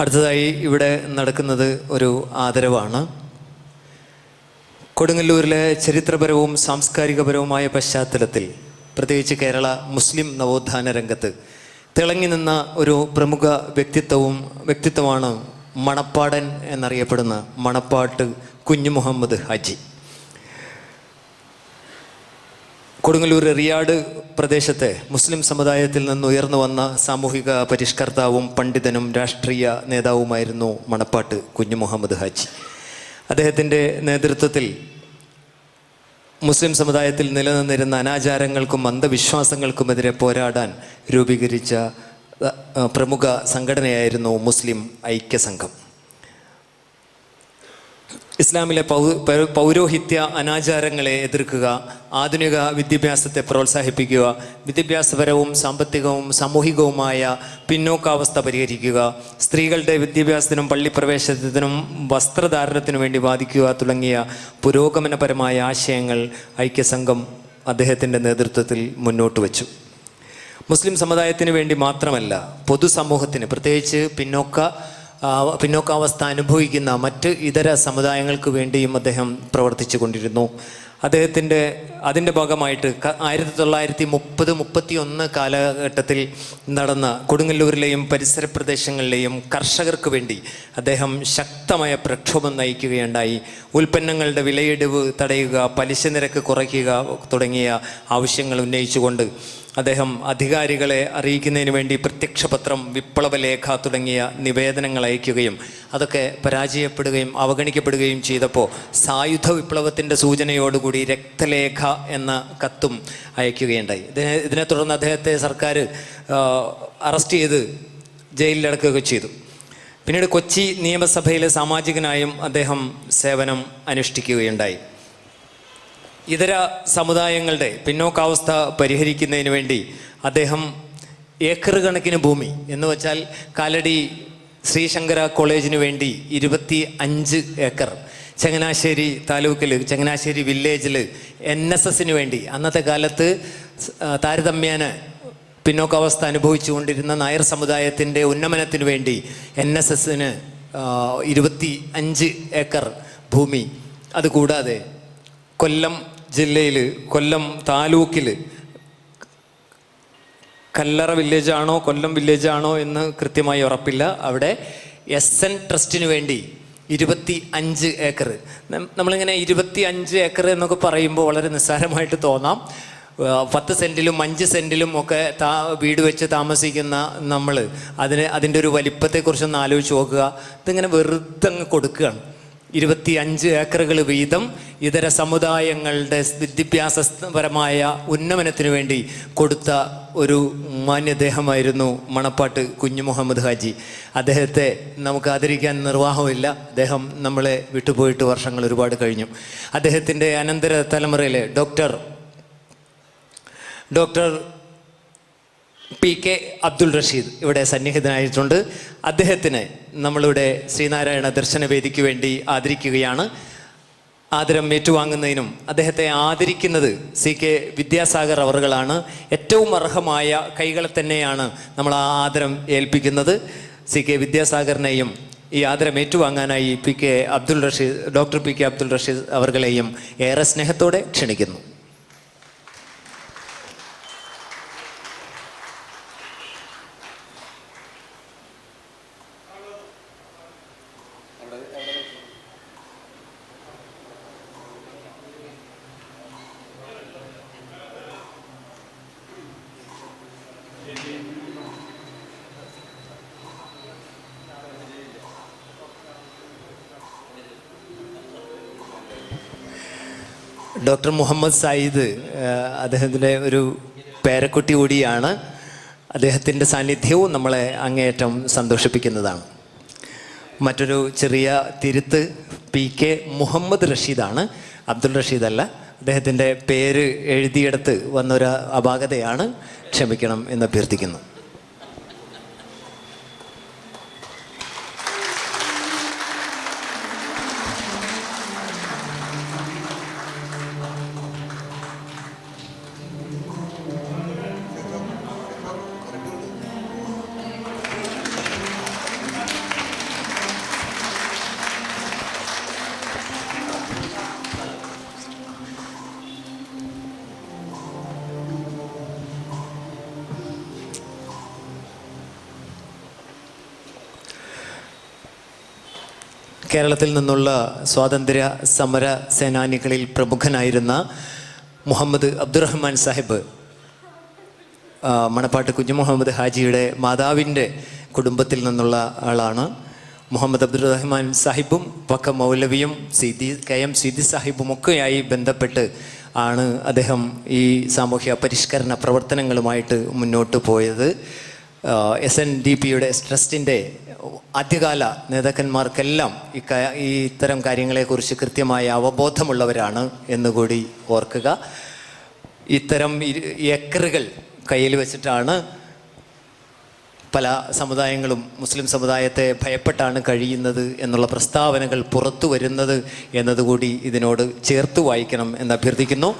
അടുത്തതായി ഇവിടെ നടക്കുന്നത് ഒരു ആദരവാണ്. കൊടുങ്ങല്ലൂരിലെ ചരിത്രപരവും സാംസ്കാരികപരവുമായ പശ്ചാത്തലത്തിൽ പ്രത്യേകിച്ച് കേരള മുസ്ലിം നവോത്ഥാന രംഗത്ത് തിളങ്ങി നിന്ന ഒരു പ്രമുഖ വ്യക്തിത്വവും വ്യക്തിത്വമാണ് മണപ്പാടൻ എന്നറിയപ്പെടുന്ന മണപ്പാട്ട് കുഞ്ഞു മുഹമ്മദ് ഹാജി. കൊടുങ്ങല്ലൂർ റിയാഡ് പ്രദേശത്തെ മുസ്ലിം സമുദായത്തിൽ നിന്ന് ഉയർന്നു വന്ന സാമൂഹിക പരിഷ്കർത്താവും പണ്ഡിതനും രാഷ്ട്രീയ നേതാവുമായിരുന്നു മണപ്പാട്ട് കുഞ്ഞു മുഹമ്മദ് ഹാജി. അദ്ദേഹത്തിന്റെ നേതൃത്വത്തിൽ മുസ്ലിം സമുദായത്തിൽ നിലനിന്നിരുന്ന അനാചാരങ്ങൾക്കും അന്ധവിശ്വാസങ്ങൾക്കുമെതിരെ പോരാടാൻ രൂപീകരിച്ച പ്രമുഖ സംഘടനയായിരുന്നു മുസ്ലിം ഐക്യസംഘം. ഇസ്ലാമിലെ പൗരോഹിത്യ അനാചാരങ്ങളെ എതിർക്കുക ആധുനിക വിദ്യാഭ്യാസത്തെ പ്രോത്സാഹിപ്പിക്കുക വിദ്യാഭ്യാസപരവും സാമ്പത്തികവും സാമൂഹികവുമായ പിന്നോക്കാവസ്ഥ പരിഹരിക്കുക സ്ത്രീകളുടെ വിദ്യാഭ്യാസത്തിനും പള്ളിപ്രവേശനത്തിനും വസ്ത്രധാരണത്തിനു വേണ്ടി വാദിക്കുക തുടങ്ങിയ പുരോഗമനപരമായ ആശയങ്ങൾ ഐക്യസംഘം അദ്ദേഹത്തിന്റെ നേതൃത്വത്തിൽ മുന്നോട്ട് വച്ചു. മുസ്ലിം സമുദായത്തിന് വേണ്ടി മാത്രമല്ല പൊതുസമൂഹത്തിന് പ്രത്യേകിച്ച് പിന്നോക്ക പിന്നോക്കാവസ്ഥ അനുഭവിക്കുന്ന മറ്റ് ഇതര സമുദായങ്ങൾക്ക് വേണ്ടിയും അദ്ദേഹം പ്രവർത്തിച്ചു കൊണ്ടിരുന്നു അദ്ദേഹത്തിന്റെ അതിന്റെ ഭാഗമായിട്ട് ആയിരത്തി തൊള്ളായിരത്തി മുപ്പത് മുപ്പത്തി ഒന്ന് കാലഘട്ടത്തിൽ നടന്ന കൊടുങ്ങല്ലൂരിലെയും പരിസര പ്രദേശങ്ങളിലെയും കർഷകർക്ക് വേണ്ടി അദ്ദേഹം ശക്തമായ പ്രക്ഷോഭം നയിക്കുകയുണ്ടായി. ഉൽപ്പന്നങ്ങളുടെ വിലയിടിവ് തടയുക പലിശ നിരക്ക് കുറയ്ക്കുക തുടങ്ങിയ ആവശ്യങ്ങൾ ഉന്നയിച്ചുകൊണ്ട് അദ്ദേഹം അധികാരികളെ അറിയിക്കുന്നതിന് വേണ്ടി പ്രത്യക്ഷപത്രം വിപ്ലവലേഖ തുടങ്ങിയ നിവേദനങ്ങൾ അയക്കുകയും അതൊക്കെ പരാജയപ്പെടുകയും അവഗണിക്കപ്പെടുകയും ചെയ്തപ്പോൾ സായുധ വിപ്ലവത്തിന്റെ സൂചനയോടുകൂടി രക്തലേഖ എന്ന കത്തും അയക്കുകയുണ്ടായി. ഇതിനെ ഇതിനെ തുടർന്ന് അദ്ദേഹത്തെ സർക്കാർ അറസ്റ്റ് ചെയ്ത് ജയിലിലടക്കുകയൊക്കെ ചെയ്തു. പിന്നീട് കൊച്ചി നിയമസഭയിലെ സാമാജികനായും അദ്ദേഹം സേവനം അനുഷ്ഠിക്കുകയുണ്ടായി. ഇതര സമുദായങ്ങളുടെ പിന്നോക്കാവസ്ഥ പരിഹരിക്കുന്നതിന് വേണ്ടി അദ്ദേഹം ഏക്കർ കണക്കിന് ഭൂമി എന്ന് വെച്ചാൽ കാലടി ശ്രീശങ്കര കോളേജിന് വേണ്ടി ഇരുപത്തി അഞ്ച് ഏക്കർ. ചങ്ങനാശ്ശേരി താലൂക്കിൽ ചങ്ങനാശ്ശേരി വില്ലേജിൽ എൻ എസ് എസിന് വേണ്ടി അന്നത്തെ കാലത്ത് താരതമ്യേന പിന്നോക്കാവസ്ഥ അനുഭവിച്ചുകൊണ്ടിരുന്ന നായർ സമുദായത്തിന്റെ ഉന്നമനത്തിന് വേണ്ടി എൻ എസ് എസിന് ഇരുപത്തി അഞ്ച് ഏക്കർ ഭൂമി. അതുകൂടാതെ കൊല്ലം ജില്ലയിൽ കൊല്ലം താലൂക്കിൽ കല്ലറ വില്ലേജാണോ കൊല്ലം വില്ലേജാണോ എന്ന് കൃത്യമായി ഉറപ്പില്ല. അവിടെ എസ് എൻ ട്രസ്റ്റിന് വേണ്ടി ഇരുപത്തി അഞ്ച് ഏക്കർ നമ്മളിങ്ങനെ ഇരുപത്തി അഞ്ച് ഏക്കർ എന്നൊക്കെ പറയുമ്പോൾ വളരെ നിസ്സാരമായിട്ട് തോന്നാം. പത്ത് സെന്റിലും അഞ്ച് സെന്റിലും ഒക്കെ താ വീട് വെച്ച് താമസിക്കുന്ന നമ്മൾ അതിന് അതിന്റെ ഒരു വലിപ്പത്തെക്കുറിച്ചൊന്ന് ആലോചിച്ച് നോക്കുക. ഇതിങ്ങനെ വെറുതെ അങ്ങ് കൊടുക്കുകയാണ്. ഇരുപത്തി അഞ്ച് ഏക്കറുകൾ വീതം ഇതര സമുദായങ്ങളുടെ വിദ്യാഭ്യാസപരമായ ഉന്നമനത്തിന് വേണ്ടി കൊടുത്ത ഒരു മാന്യദേഹമായിരുന്നു മണപ്പാട്ട് കുഞ്ഞു മുഹമ്മദ് ഹാജി. അദ്ദേഹത്തെ നമുക്ക് ആദരിക്കാൻ നിർവാഹമില്ല. അദ്ദേഹം നമ്മളെ വിട്ടുപോയിട്ട് വർഷങ്ങൾ ഒരുപാട് കഴിഞ്ഞു. അദ്ദേഹത്തിന്റെ അനന്തര തലമുറയിലെ doctor doctor P K Abdul Rasheed ഇവിടെ സന്നിഹിതനായിട്ടുണ്ട്. അദ്ദേഹത്തിന് നമ്മളിവിടെ ശ്രീനാരായണ ദർശന വേദിക്ക് വേണ്ടി ആദരിക്കുകയാണ്. ആദരം ഏറ്റുവാങ്ങുന്നതിനും അദ്ദേഹത്തെ ആദരിക്കുന്നത് സി കെ വിദ്യാസാഗർ അവറുകളാണ്. ഏറ്റവും അർഹമായ കൈകളെ തന്നെയാണ് നമ്മൾ ആ ആദരം ഏൽപ്പിക്കുന്നത്. സി കെ വിദ്യാസാഗറിനെയും ഈ ആദരം ഏറ്റുവാങ്ങാനായി P K Abdul Rasheed doctor P K Abdul Rasheed അവർകളെയും ഏറെ സ്നേഹത്തോടെ ക്ഷണിക്കുന്നു. ഡോക്ടർ മുഹമ്മദ് സായിദ് അദ്ദേഹത്തിന്റെ ഒരു പേരക്കുട്ടി കൂടിയാണ്. അദ്ദേഹത്തിന്റെ സാന്നിധ്യവും നമ്മളെ അങ്ങേയറ്റം സന്തോഷിപ്പിക്കുന്നതാണ്. മറ്റൊരു ചെറിയ തിരുത്ത് പി കെ മുഹമ്മദ് റഷീദാണ്. അബ്ദുൾ റഷീദ് അല്ല. അദ്ദേഹത്തിന്റെ പേര് എഴുതിയെടുത്ത് വന്നൊരു അപാകതയാണ് ക്ഷമിക്കണം എന്ന് അഭ്യർത്ഥിക്കുന്നു. കേരളത്തിൽ നിന്നുള്ള സ്വാതന്ത്ര്യ സമര സേനാനികളിൽ പ്രമുഖനായിരുന്ന മുഹമ്മദ് അബ്ദുറഹ്മാൻ സാഹിബ് മണപ്പാട്ട് കുഞ്ഞു മുഹമ്മദ് ഹാജിയുടെ മാതാവിന്റെ കുടുംബത്തിൽ നിന്നുള്ള ആളാണ്. മുഹമ്മദ് അബ്ദുറഹ്മാൻ സാഹിബും പക്ക മൗലവിയും സിദി കെ എം സിദി സാഹിബും ഒക്കെയായി ബന്ധപ്പെട്ട് ആണ് അദ്ദേഹം ഈ സാമൂഹ്യ പരിഷ്കരണ പ്രവർത്തനങ്ങളുമായിട്ട് മുന്നോട്ട് പോയത്. എസ് എൻ ഡി പിയുടെ ട്രസ്റ്റിന്റെ ആദ്യകാല നേതാക്കന്മാർക്കെല്ലാം ഈ ഈ ഇത്തരം കാര്യങ്ങളെക്കുറിച്ച് കൃത്യമായ അവബോധമുള്ളവരാണ് എന്നുകൂടി ഓർക്കുക. ഇത്തരം ഏക്കറുകൾ കയ്യിൽ വെച്ചിട്ടാണ് പല സമുദായങ്ങളും മുസ്ലിം സമുദായത്തെ ഭയപ്പെട്ടാണ് കഴിയുന്നത് എന്നുള്ള പ്രസ്താവനകൾ പുറത്തു വരുന്നത് എന്നതുകൂടി ഇതിനോട് ചേർത്ത് വായിക്കണം എന്ന് അഭ്യർത്ഥിക്കുന്നു